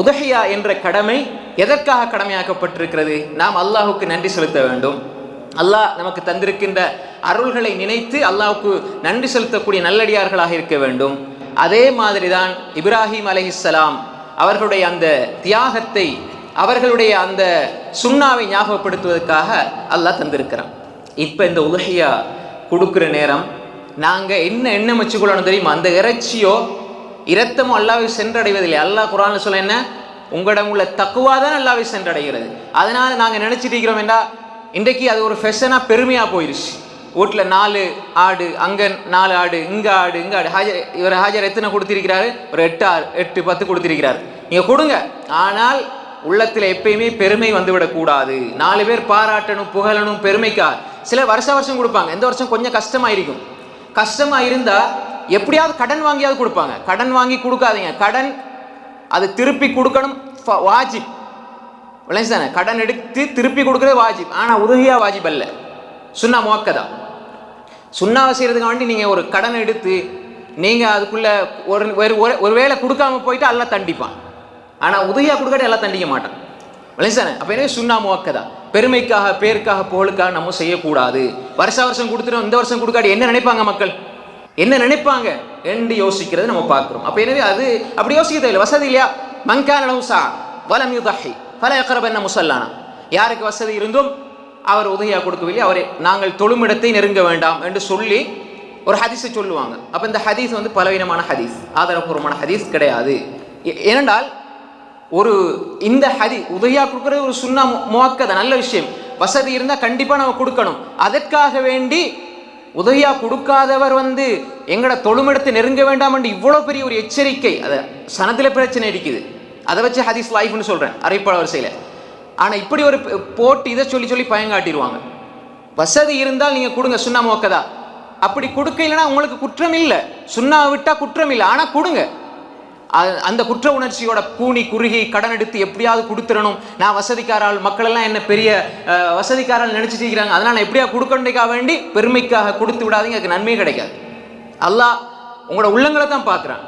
உதஹியா என்ற கடமை எதற்காக கடமையாக்கப்பட்டிருக்கிறது? நாம் அல்லாஹுக்கு நன்றி செலுத்த வேண்டும். அல்லாஹ் நமக்கு தந்திருக்கின்ற அருள்களை நினைத்து அல்லாஹுக்கு நன்றி செலுத்தக்கூடிய நல்லடியார்களாக இருக்க வேண்டும். அதே மாதிரிதான் இப்ராஹிம் அலஹிஸ்லாம் அவர்களுடைய அந்த தியாகத்தை அவர்களுடைய அந்த சுண்ணாவை ஞாபகப்படுத்துவதற்காக அல்லாஹ் தந்திருக்கிறான். இப்போ இந்த உதஹியா கொடுக்குற நேரம் நாங்கள் என்ன எண்ணம் வச்சுக்கொள்ளணும் தெரியுமா? அந்த இறைச்சியோ இரத்தமும் அல்லாவை சென்றடைவதில்லை. அல்லாஹ் குரான் சொல்ல என்ன? உங்களிடம் உள்ள தக்குவா தான் அல்லாவை சென்றடைகிறது. அதனால் நாங்கள் நினைச்சிட்டு இருக்கிறோம் என்றா இன்றைக்கு அது ஒரு ஃபெஷனாக பெருமையாக போயிருச்சு. வீட்டில் நாலு ஆடு அங்கே நாலு ஆடு இங்கே ஆடு இங்கே ஆடு. ஹாஜர் இவர் ஹாஜர் எத்தனை கொடுத்திருக்கிறாரு? ஒரு எட்டு ஆறு எட்டு பத்து கொடுத்திருக்கிறார். நீங்கள் கொடுங்க. ஆனால் உள்ளத்தில் எப்பயுமே பெருமை வந்துவிடக்கூடாது நாலு பேர் பாராட்டணும் புகழணும் பெருமைக்கா. சில வருஷ வருஷம் கொடுப்பாங்க. எந்த வருஷம் கொஞ்சம் கஷ்டமாக இருக்கும் கஷ்டமாக இருந்தால் எப்படியாவது கடன் வாங்கியாவது கொடுப்பாங்க. கடன் வாங்கி கொடுக்காதீங்க. கடன் அது திருப்பி கொடுக்கணும் ஃப- வாஜிப். விளைஞ்சு தானே? கடன் எடுத்து திருப்பி கொடுக்குறது வாஜிப். ஆனால் உதவியாக வாஜிப் அல்ல. சுண்ணா மோக்கதா சுண்ணாவை செய்கிறதுக்கு வேண்டி நீங்கள் ஒரு கடன் எடுத்து நீங்கள் அதுக்குள்ளே ஒரு ஒரு ஒரு- ஒரு வேளை கொடுக்காம போயிட்டு எல்லாம் தண்டிப்பான். ஆனால் உதவியாக கொடுக்காட்டி எல்லாம் தண்டிக்க மாட்டான். விளைஞ்சானே அப்போ எனவே சுண்ணா மோக்கதா பெருமைக்காக பேருக்காக புகழுக்காக நம்ம செய்யக்கூடாது. வருஷ வருஷம் கொடுத்துட்டோம் இந்த வருஷம் கொடுக்காட்டி என்ன நினைப்பாங்க மக்கள்? என்ன நினைப்பாங்க? என்று யோசிக்கிறது நம்ம பார்க்குறோம். அப்போ எனவே அது? அப்படி யோசிக்க தேவையில்லை வசதி இல்லையா? மங்கான லவுசா வலம் யுதஹி. பல எக்கரப் என்ன முசல்லானா. யாருக்கு வசதி இருந்தும் அவர் உதவியாக கொடுக்கவில்லை. அவரை நாங்கள் தொழுமிடத்தை நெருங்க வேண்டாம் என்று சொல்லி ஒரு ஹதீஸை சொல்லுவாங்க. அப்போ இந்த ஹதீஸ் வந்து பலவீனமான ஹதீஸ். ஆதாரபூர்வமான ஹதீஸ் கிடையாது. ஏ- ஏனென்றால் ஒரு இந்த ஹதி உதவியாக கொடுக்குறது ஒரு சுண்ணா முவாக்கத. நல்ல விஷயம். வசதி இருந்தால் கண்டிப்பாக நம்ம கொடுக்கணும். அதற்காக வேண்டி உதவியா கொடுக்காதவர் வந்து எங்கட தொழுமிடத்தை நெருங்க வேண்டாம் என்று இவ்வளோ பெரிய ஒரு எச்சரிக்கை அதை சனத்தில் பிரச்சனை அடிக்குது. அதை வச்சு ஹதீஸ் லைஃப்னு சொல்கிறேன் அரைப்பாளர் வரிசையில். ஆனால் இப்படி ஒரு போட்டு இதை சொல்லி சொல்லி பயங்காட்டிடுவாங்க வசதி இருந்தால் நீங்கள் கொடுங்க சுண்ணா மோக்கதா அப்படி கொடுக்க இல்லைன்னா உங்களுக்கு குற்றம் இல்லை சுண்ணா விட்டால் குற்றம் இல்லை ஆனால் கொடுங்க. அந்த குற்ற உணர்ச்சியோட கூனி குறுகி கடன் எடுத்து எப்படியாவது கொடுத்துடணும். நான் வசதிக்காரால் மக்கள் எல்லாம் என்ன பெரிய வசதிக்காரால் நினைச்சிட்டு இருக்கிறாங்க. அதனால நான் எப்படியா கொடுக்கணுக்காக வேண்டி பெருமைக்காக கொடுத்து விடாதீங்க. அதுக்கு நன்மையே கிடைக்காது. அல்லாஹ் உங்களோட உள்ளங்களை தான் பார்க்குறான்.